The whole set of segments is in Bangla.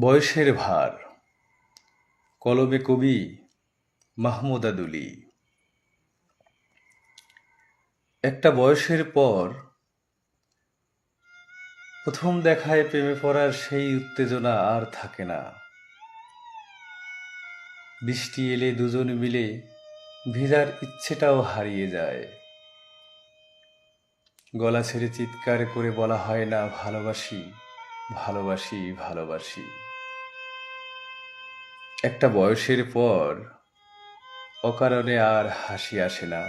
বয়সের ভার। কলমে কবি মাহমুদ আদুলি। একটা বয়সের পর প্রথম দেখায় প্রেমে পড়ার সেই উত্তেজনা আর থাকে না। বৃষ্টি এলে দুজন মিলে ভিজার ইচ্ছেটাও হারিয়ে যায়। গলা ছেড়ে চিৎকার করে বলা হয়, না, ভালোবাসি ভালোবাসি ভালোবাসি। একটা বয়সের পর অকারণে আর হাসি আসে না।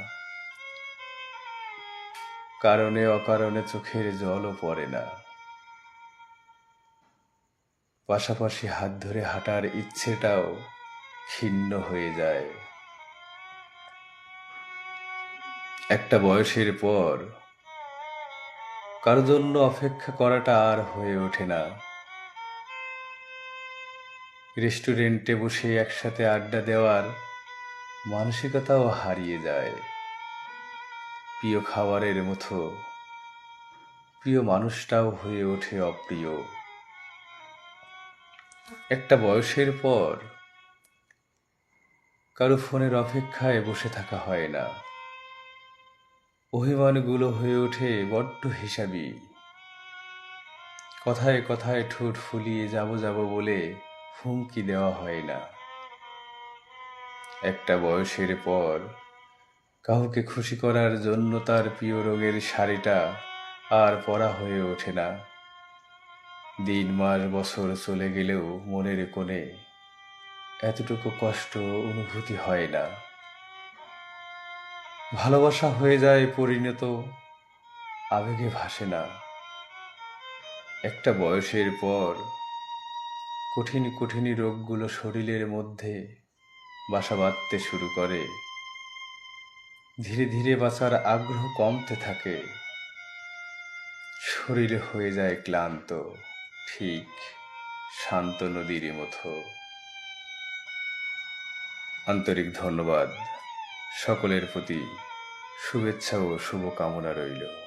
কারণে অকারণে চোখের জলও পড়ে না। পাশাপাশি হাত ধরে হাঁটার ইচ্ছেটাও ক্ষীণ হয়ে যায়। একটা বয়সের পর কারও জন্য অপেক্ষা করাটা আর হয়ে ওঠে না। রেস্টুরেন্টে বসে একসাথে আড্ডা দেওয়ার মানসিকতাও হারিয়ে যায়। প্রিয় খাবারের মতো প্রিয় মানুষটাও হয়ে ওঠে অপ্রিয়। একটা বয়সের পর কারও ফোনের অপেক্ষায় বসে থাকা হয় না। অভিমানগুলো হয়ে ওঠে বড্ড হিসাবি। কথায় কথায় ঠোঁট ফুলিয়ে যাব যাব বলে হুমকি দেওয়া হয় না। একটা বয়সের পর কাউকে খুশি করার জন্য তার প্রিয় রোগের শাড়িটা আর পরা হয়ে ওঠে না। দিন, মাস, বছর চলে গেলেও মনের কোণে এতটুকু কষ্ট অনুভূতি হয় না। ভালোবাসা হয়ে যায় পরিণত, আবেগে ভাসে না। একটা বয়সের পর কঠিন কঠিন রোগগুলো শরীরের মধ্যে বাসা বাঁধতে শুরু করে। ধীরে ধীরে বাঁচার আগ্রহ কমতে থাকে। শরীর হয়ে যায় ক্লান্ত, ঠিক শান্ত নদীর মতো। আন্তরিক ধন্যবাদ। সকলের প্রতি শুভেচ্ছা ও শুভকামনা রইল।